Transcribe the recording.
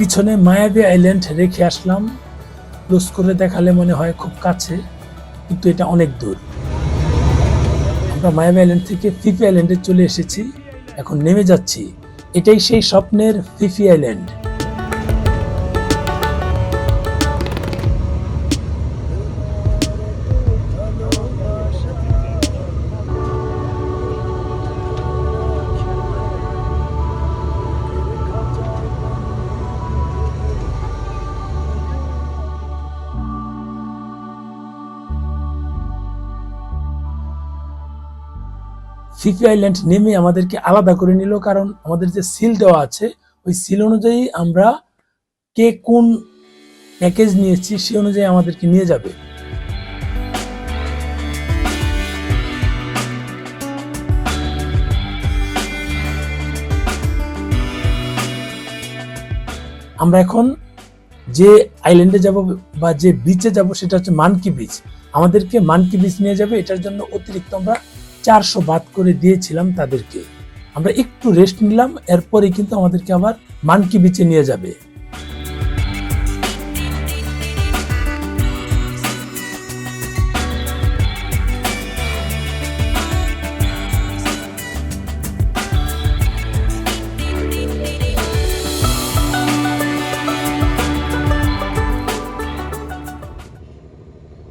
পিছনে মায়াবী আইল্যান্ড রেখে আসলাম। ক্লোজ করে দেখালে মনে হয় খুব কাছে, কিন্তু এটা অনেক দূর। আমরা মায়াবী আইল্যান্ড থেকে ফিফি আইল্যান্ডে চলে এসেছি। এখন নেমে যাচ্ছি। এটাই সেই স্বপ্নের ফিফি আইল্যান্ড ফিফি আইল্যান্ড নেমে আমাদেরকে আলাদা করে নিল, কারণ আমাদের যে সিল দেওয়া আছে, ওই সিল অনুযায়ী আমরা কে কোন প্যাকেজ নিয়েছি সে অনুযায়ী আমাদেরকে নিয়ে যাবে। আমরা এখন যে আইল্যান্ডে যাব বা যে বিচে যাব, সেটা হচ্ছে মানকি বিচ আমাদেরকে মানকি বিচ নিয়ে যাবে, এটার জন্য অতিরিক্ত আমরা চারশো বাদ করে দিয়েছিলাম তাদেরকে। আমরা একটু রেস্ট নিলাম, এরপরে কিন্তু আমাদেরকে আবার মানকি বিচে নিয়ে যাবে।